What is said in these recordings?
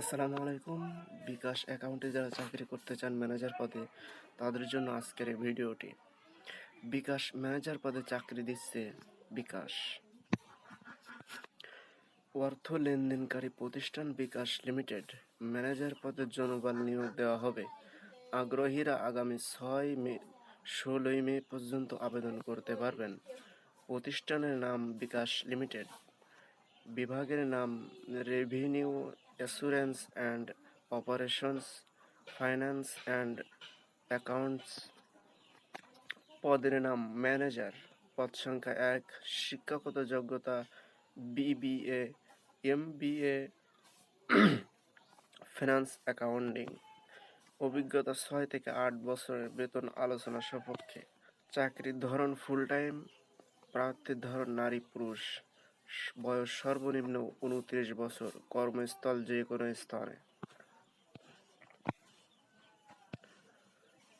আসসালামু আলাইকুম। বিকাশ অ্যাকাউন্টে যারা চাকরি করতে চান ম্যানেজার পদে, তাদের জন্য আজকের এই ভিডিওটি। বিকাশ ম্যানেজার পদে চাকরি দিচ্ছে বিকাশ। অর্থ লেনদেনকারী প্রতিষ্ঠান বিকাশ লিমিটেড। ম্যানেজার পদের জনবল নিয়োগ দেওয়া হবে। আগ্রহীরা আগামী ছয় মে, ষোলোই মে পর্যন্ত আবেদন করতে পারবেন। প্রতিষ্ঠানের নাম বিকাশ লিমিটেড। বিভাগের নাম revenue assurance and operations finance and accounts পদের নাম ম্যানেজার পদ সংখ্যা এক। শিক্ষাগত যোগ্যতা বিবিএ এমবিএ ফিনান্স অ্যাকাউন্টিং অভিজ্ঞতা ছয় থেকে আট বছরের বেতন আলোচনা সপক্ষে। চাকরির ধরন ফুল টাইম প্রার্থীর ধরন নারী পুরুষ বয়স সর্বনিম্ন উনত্রিশ বছর। কর্মস্থল যে কোনো স্থানে।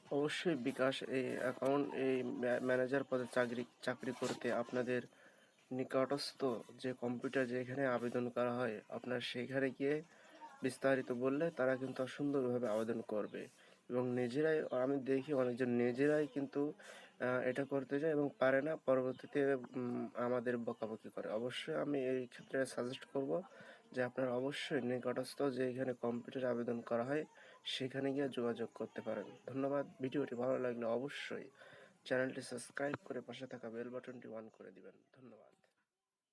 অবশ্যই বিকাশ এই অ্যাকাউন্ট এই ম্যানেজার পদে চাকরি চাকরি করতে আপনাদের নিকটস্থ যে কম্পিউটার যেখানে আবেদন করা হয়, আপনার সেইখানে গিয়ে বিস্তারিত বললে তারা কিন্তু সুন্দরভাবে আবেদন করবে। এবং নিজেরাই, আমি দেখি অনেকজন নিজেরাই কিন্তু এটা করতে যায় এবং পারে না, পরবর্তীতে আমাদের বকাবকি করে। অবশ্যই আমি এই ক্ষেত্রে সাজেস্ট করব যে আপনারা অবশ্যই নিকটস্থ যে এখানে কম্পিউটার আবেদন করা হয়, সেখানে গিয়ে যোগাযোগ করতে পারেন। ধন্যবাদ। ভিডিওটি ভালো লাগলে অবশ্যই চ্যানেলটি সাবস্ক্রাইব করে পাশে থাকা বেল বাটনটি অন করে দিবেন। ধন্যবাদ।